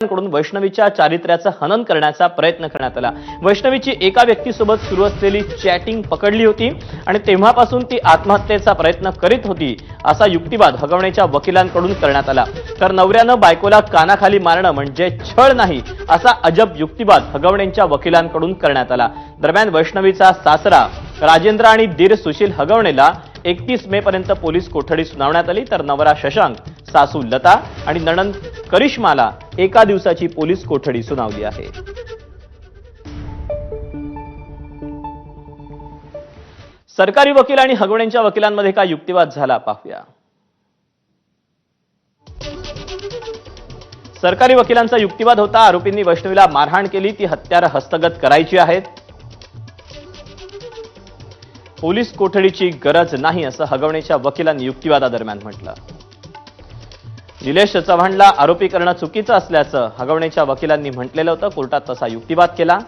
कडून वैष्णवीच्या चारित्र्याचं हनन करण्याचा प्रयत्न करण्यात आला. वैष्णवीची एका व्यक्तीसोबत सुरू असलेली चॅटिंग पकडली होती आणि तेव्हापासून ती आत्महत्येचा प्रयत्न करीत होती असा युक्तिवाद हगवणेच्या वकिलांकडून करण्यात आला. तर नवऱ्यानं बायकोला कानाखाली मारणं म्हणजे छळ नाही असा अजब युक्तिवाद हगवणेंच्या वकिलांकडून करण्यात आला. दरम्यान वैष्णवीचा सासरा राजेंद्र आणि दीर सुशील हगवणेला एकतीस मे पर्यंत पोलीस कोठडी सुनावण्यात आली तर नवरा शशांक सासू लता आणि नणंद करिश्माला एका दिवसाची पोलीस कोठडी सुनावली आहे. सरकारी वकील आणि हगवण्यांच्या वकिलांमध्ये काय युक्तिवाद झाला पाहूया. सरकारी वकिलांचा युक्तिवाद होता आरोपींनी वैष्णवीला मारहाण केली ती हत्यार हस्तगत करायची आहेत. पोलीस कोठडीची गरज नाही असं हगवणेच्या वकिलांनी युक्तिवादादरम्यान म्हटलं. निलेश चव्हाणला आरोपी करणं चुकीचं असल्याचं हगवणेच्या वकिलांनी म्हटलेलं होतं. कोर्टात तसा युक्तिवाद केला.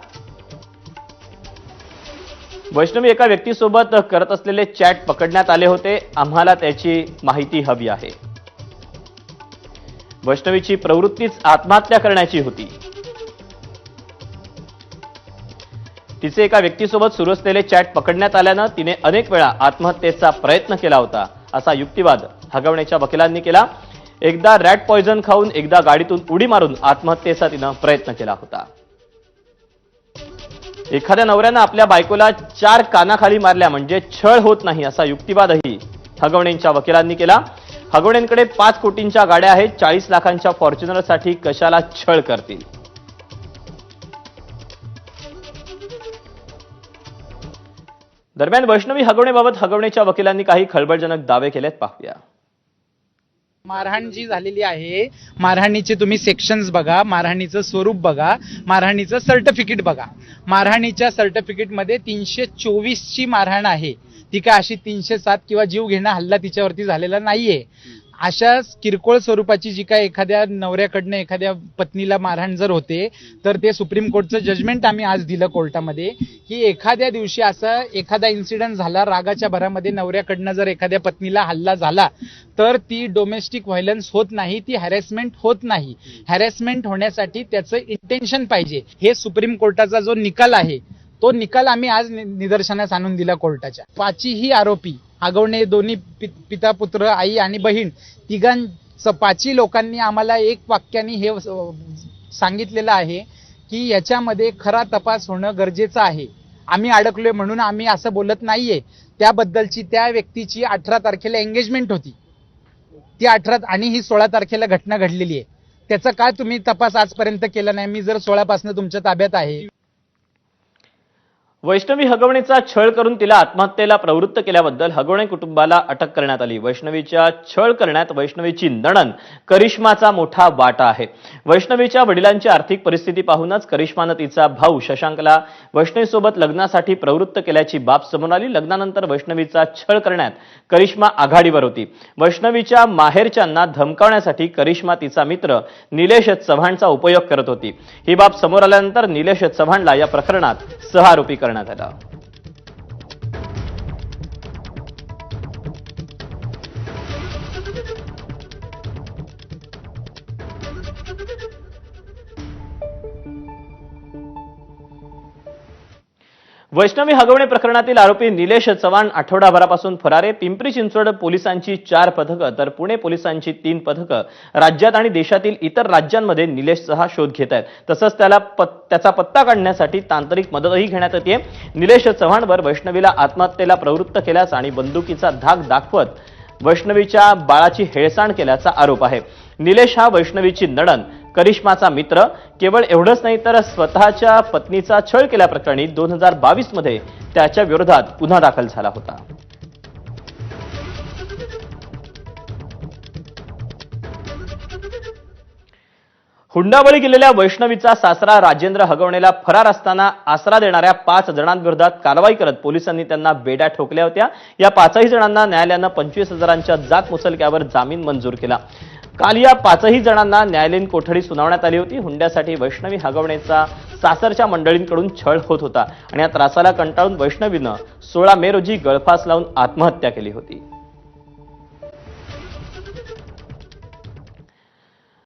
वैष्णवी एका व्यक्तीसोबत करत असलेले चॅट पकडण्यात आले होते. आम्हाला त्याची माहिती हवी आहे. वैष्णवीची प्रवृत्तीच आत्महत्या करण्याची होती. तिचे एका व्यक्तीसोबत सुरू असलेले चॅट पकडण्यात आल्यानं तिने अनेक वेळा आत्महत्येचा प्रयत्न केला होता असा युक्तिवाद हगवण्याच्या वकिलांनी केला. एकदा रॅट पॉयझन खाऊन एकदा गाडीतून उडी मारून आत्महत्येचा तिनं प्रयत्न केला होता. एखाद्या नवऱ्यानं आपल्या बायकोला चार कानाखाली मारल्या म्हणजे छळ होत नाही असा युक्तिवादही हगवणेंच्या वकिलांनी केला. हगवणेंकडे पाच कोटींच्या गाड्या आहेत चाळीस लाखांच्या फॉर्च्युनरसाठी कशाला छळ करतील? दरम्यान वैष्णवी हगवणेबाबत हगवणेच्या वकिलांनी काही खळबळजनक दावे केलेत पाहूया. मारहाण जी झालेली आहे. मारहाणीचे तुम्ही सेक्शन्स बघा. मारहाणीचं स्वरूप बघा. मारहाणीचं सर्टिफिकेट बघा. मारहाणीच्या सर्टिफिकेटमध्ये तीनशे चोवीसची मारहाण आहे. ती काय अशी तीनशे सात किंवा जीव घेणं हल्ला तिच्यावरती झालेला नाहीये. अशा किरकोळ स्वरूपाची जी काय एखाद्या नवऱ्याकडनं एखाद्या पत्नीला मारहाण जर होते तर ते सुप्रीम कोर्टचं जजमेंट आम्ही आज दिलं कोर्टामध्ये. की एखाद्या दिवशी असं एखादा इन्सिडेंट झाला रागाच्या भरामध्ये नवऱ्याकडनं जर एखाद्या पत्नीला हल्ला झाला तर ती डोमेस्टिक व्हायलन्स होत नाही ती हॅरेसमेंट होत नाही. हॅरेसमेंट होण्यासाठी त्याचं इंटेन्शन पाहिजे. हे सुप्रीम कोर्टाचा जो निकाल आहे तो निकाल आम्ही आज निदर्शनास आणून दिला कोर्टाच्या. पाचही आरोपी आगवणे दोन्ही पि- पिता पुत्र आई आणि बहीण तिघांच पाचही लोकांनी आम्हाला एक वाक्याने हे सांगितलेलं आहे की याच्यामध्ये खरा तपास होणं गरजेचं आहे. आम्ही अडकलोय म्हणून आम्ही असं बोलत नाहीये. त्याबद्दलची त्या व्यक्तीची अठरा तारखेला एंगेजमेंट होती. ती अठरा आणि ही सोळा तारखेला घटना घडलेली आहे. त्याचा काय तुम्ही तपास आजपर्यंत केला नाही? मी जर सोळापासून तुमच्या ताब्यात आहे. वैष्णवी हगवणेचा छळ करून तिला आत्महत्येला प्रवृत्त केल्याबद्दल हगवणे कुटुंबाला अटक करण्यात आली. वैष्णवीच्या छळ करण्यात वैष्णवीची नणन करिश्माचा मोठा वाटा आहे. वैष्णवीच्या वडिलांची आर्थिक परिस्थिती पाहूनच करिश्मानं तिचा भाऊ शशांकला वैष्णवीसोबत लग्नासाठी प्रवृत्त केल्याची बाब समोर आली. लग्नानंतर वैष्णवीचा छळ करण्यात करिश्मा आघाडीवर होती. वैष्णवीच्या माहेरच्यांना धमकावण्यासाठी करिश्मा तिचा मित्र निलेश चव्हाणचा उपयोग करत होती. ही बाब समोर आल्यानंतर निलेश चव्हाणला या प्रकरणात सहारोपी करण्यात करण्यात आला. वैष्णवी हगवणे प्रकरणातील आरोपी निलेश चव्हाण आठवडाभरापासून फरारे पिंपरी चिंचवड पोलिसांची चार पथकं तर पुणे पोलिसांची तीन पथकं. राज्यात आणि देशातील इतर राज्यांमध्ये निलेशचा शोध घेत आहेत. तसंच त्याला पत- त्याचा पत्ता काढण्यासाठी तांत्रिक मदतही घेण्यात येते. निलेश चव्हाणवर वैष्णवीला आत्महत्येला प्रवृत्त केल्यास आणि बंदुकीचा धाक दाखवत वैष्णवीच्या बाळाची हेळसांड केल्याचा आरोप आहे. निलेश हा वैष्णवीची नडन करिश्माचा मित्र. केवळ एवढंच नाही तर स्वतःच्या पत्नीचा छळ केल्याप्रकरणी दोन हजार बावीसमध्ये त्याच्या विरोधात गुन्हा दाखल झाला होता. हुंडाबळी गेलेल्या वैष्णवीचा सासरा राजेंद्र हगवणेला फरार असताना आसरा देणाऱ्या पाच जणांविरोधात कारवाई करत पोलिसांनी त्यांना बेड्या ठोकल्या होत्या. या पाचही जणांना न्यायालयानं पंचवीस हजारांच्या जात मुचलक्यावर जामीन मंजूर केला. काल या पाचही जणांना न्यायालयीन कोठडी सुनावण्यात आली होती. हुंड्यासाठी वैष्णवी हगवण्याचा सासरच्या मंडळींकडून छळ होत होता आणि या त्रासाला कंटाळून वैष्णवीनं सोळा मे रोजी गळफास लावून आत्महत्या केली होती.